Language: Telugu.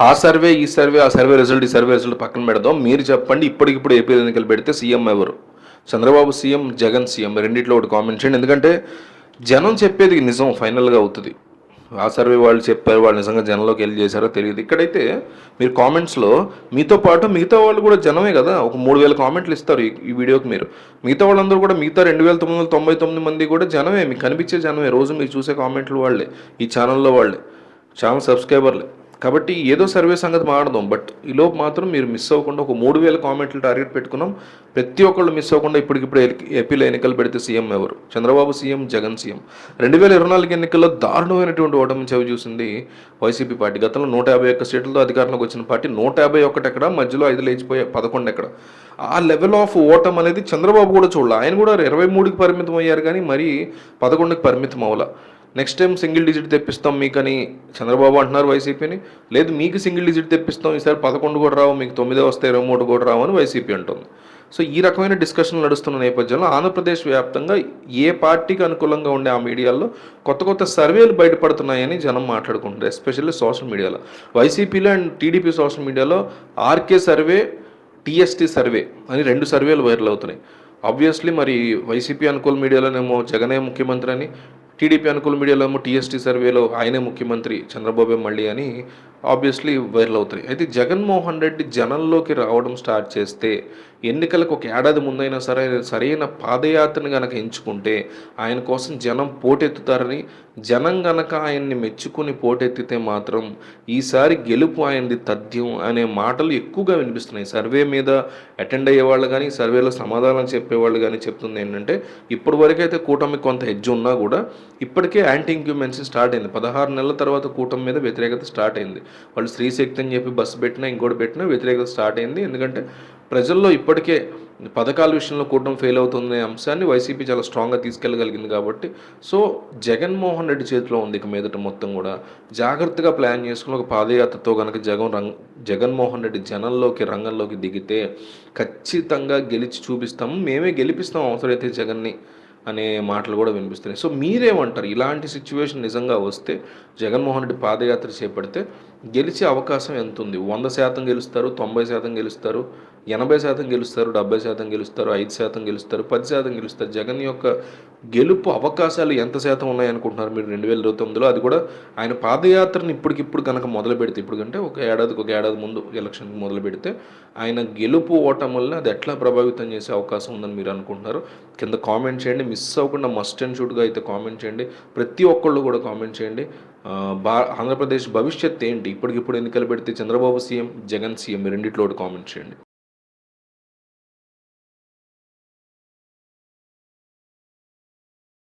ఆ సర్వే ఈ సర్వే ఆ సర్వే రిజల్ట్ ఈ సర్వే రిజల్ట్ పక్కన పెడదాం. మీరు చెప్పండి ఇప్పటికిప్పుడు ఏపీ ఎన్నికలు పెడితే సీఎం ఎవరు? చంద్రబాబు సీఎం జగన్ సీఎం రెండిట్లో ఒకటి కామెంట్ చేయండి. ఎందుకంటే జనం చెప్పేది నిజం ఫైనల్గా అవుతుంది. ఆ సర్వే వాళ్ళు చెప్పారు వాళ్ళు నిజంగా జనంలోకి వెళ్ళి చేశారో తెలియదు. ఇక్కడైతే మీరు కామెంట్స్లో మీతో పాటు మిగతా వాళ్ళు కూడా జనమే కదా. ఒక మూడు వేల కామెంట్లు ఇస్తారు ఈ- వీడియోకి మీరు. మిగతా వాళ్ళందరూ కూడా మిగతా రెండు వేల తొమ్మిది వందల తొంభై తొమ్మిది మంది కూడా జనమే. మీకు కనిపించే జనమే. రోజు మీరు చూసే కామెంట్లు వాళ్ళే. ఈ ఛానల్లో వాళ్ళే. ఛానల్ సబ్స్క్రైబర్లే కాబట్టి ఏదో సర్వే సంగతి మాడదాం బట్ ఈలోపు మాత్రం మీరు మిస్ అవ్వకుండా ఒక మూడు వేల కామెంట్లు టార్గెట్ పెట్టుకున్నాం. ప్రతి ఒక్కళ్ళు మిస్ అవ్వకుండా ఇప్పటికిప్పుడు ఏపీలో ఎన్నికలు పెడితే సీఎం ఎవరు? Chandrababu CM Jagan CM. రెండు వేల ఇరవై నాలుగు ఎన్నికల్లో దారుణమైనటువంటి ఓటమి చవి చూసింది వైసీపీ పార్టీ. గతంలో నూట యాభై ఒక్క సీట్లతో అధికారంలోకి వచ్చిన పార్టీ నూట యాభై ఒకటి ఎక్కడ మధ్యలో ఐదు లేచిపోయే పదకొండు ఎక్కడ. ఆ లెవెల్ ఆఫ్ ఓటం అనేది చంద్రబాబు కూడా చూడాలి. ఆయన కూడా ఇరవై మూడుకి పరిమితం అయ్యారు కానీ మరీ పదకొండుకి పరిమితం అవ్వాలి. నెక్స్ట్ టైం సింగిల్ డిజిట్ తెప్పిస్తాం మీకని చంద్రబాబు అంటున్నారు వైసీపీని. లేదు మీకు సింగిల్ డిజిట్ తెప్పిస్తాం. ఈసారి పదకొండు కూడా రావు మీకు తొమ్మిదే వస్తే ఇరవై మూడు కూడా రావు అని వైసీపీ అంటుంది. సో ఈ రకమైన డిస్కషన్లు నడుస్తున్న నేపథ్యంలో ఆంధ్రప్రదేశ్ వ్యాప్తంగా ఏ పార్టీకి అనుకూలంగా ఉండే ఆ మీడియాలో కొత్త కొత్త సర్వేలు బయటపడుతున్నాయని జనం మాట్లాడుకుంటారు ఎస్పెషల్లీ సోషల్ మీడియాలో వైసీపీలో అండ్ టీడీపీ సోషల్ మీడియాలో ఆర్కే సర్వే టీఎస్టీ సర్వే అని రెండు సర్వేలు వైరల్ అవుతున్నాయి. ఆబ్వియస్లీ మరి వైసీపీ అనుకూల మీడియాలోనేమో జగనే ముఖ్యమంత్రి అని టీడీపీ అనుకూల మీడియాలో ఏమో టీఎస్టీ సర్వేలో ఆయనే ముఖ్యమంత్రి చంద్రబాబు మళ్ళీ అని ఆబ్వియస్లీ వైరల్ అవుతాయి అయితే జగన్మోహన్ రెడ్డి జనంలోకి రావడం స్టార్ట్ చేస్తే ఎన్నికలకు ఒక ఏడాది ముందైనా సరే సరైన పాదయాత్రను గనక ఎంచుకుంటే ఆయన కోసం జనం పోటెత్తుతారని జనం గనక ఆయన్ని మెచ్చుకుని పోటెత్తితే మాత్రం ఈసారి గెలుపు ఆయనది తథ్యం అనే మాటలు ఎక్కువగా వినిపిస్తున్నాయి. సర్వే మీద అటెండ్ అయ్యే వాళ్ళు కానీ సర్వేలో సమాధానం చెప్పేవాళ్ళు కానీ చెప్తుంది ఏంటంటే ఇప్పటి వరకు అయితే కూటమి కొంత హెడ్జ్ ఉన్నా కూడా ఇప్పటికే యాంటీ ఇంక్యుమెన్సీ స్టార్ట్ అయింది. పదహారు నెలల తర్వాత కూటమి మీద వ్యతిరేకత స్టార్ట్ అయింది. వాళ్ళు స్త్రీశక్తి అని చెప్పి బస్సు పెట్టినా ఇంకోటి పెట్టినా వ్యతిరేకత స్టార్ట్ అయింది. ఎందుకంటే ప్రజల్లో ఇప్పటికే పథకాల విషయంలో కూటమి ఫెయిల్ అవుతుందనే అంశాన్ని వైసీపీ చాలా స్ట్రాంగ్గా తీసుకెళ్ళగలిగింది కాబట్టి సో జగన్మోహన్ రెడ్డి చేతిలో ఉంది ఇక మీదట మొత్తం కూడా. జాగ్రత్తగా ప్లాన్ చేసుకుని ఒక పాదయాత్రతో కనుక జగన్ రంగ్ జగన్మోహన్ రెడ్డి జనంలోకి రంగంలోకి దిగితే ఖచ్చితంగా గెలిచి చూపిస్తాము. మేమే గెలిపిస్తాం అవసరమైతే జగన్ని అనే మాటలు కూడా వినిపిస్తున్నాయి. సో మీరేమంటారు? ఇలాంటి సిచ్యువేషన్ నిజంగా వస్తే జగన్మోహన్ రెడ్డి పాదయాత్ర చేపడితే గెలిచే అవకాశం ఎంత ఉంది వంద శాతం గెలుస్తారు తొంభై శాతం గెలుస్తారు ఎనభై శాతం గెలుస్తారు డెబ్బై శాతం గెలుస్తారు ఐదు శాతం గెలుస్తారు పది శాతం గెలుస్తారు. జగన్ యొక్క గెలుపు అవకాశాలు ఎంత శాతం ఉన్నాయనుకుంటున్నారు మీరు? రెండు వేల ఇరవై తొమ్మిదిలో అది కూడా ఆయన పాదయాత్రను ఇప్పటికిప్పుడు కనుక మొదలు పెడితే ఇప్పుడు కంటే ఒక ఏడాదికి ఒక ఏడాది ముందు ఎలక్షన్కి మొదలు పెడితే ఆయన గెలుపు ఓటములను అది ఎట్లా ప్రభావితం చేసే అవకాశం ఉందని మీరు అనుకుంటున్నారు? కింద కామెంట్ చేయండి. మిస్ అవ్వకుండా మస్ట్ అండ్ షూట్గా అయితే కామెంట్ చేయండి. ప్రతి ఒక్కళ్ళు కూడా కామెంట్ చేయండి. ఆంధ్రప్రదేశ్ భవిష్యత్ ఏంటి? ఇప్పటికిప్పుడు ఎన్నికలు పెడితే చంద్రబాబు సీఎం జగన్ సీఎం రెండిట్లో ఒకటి కామెంట్ చేయండి.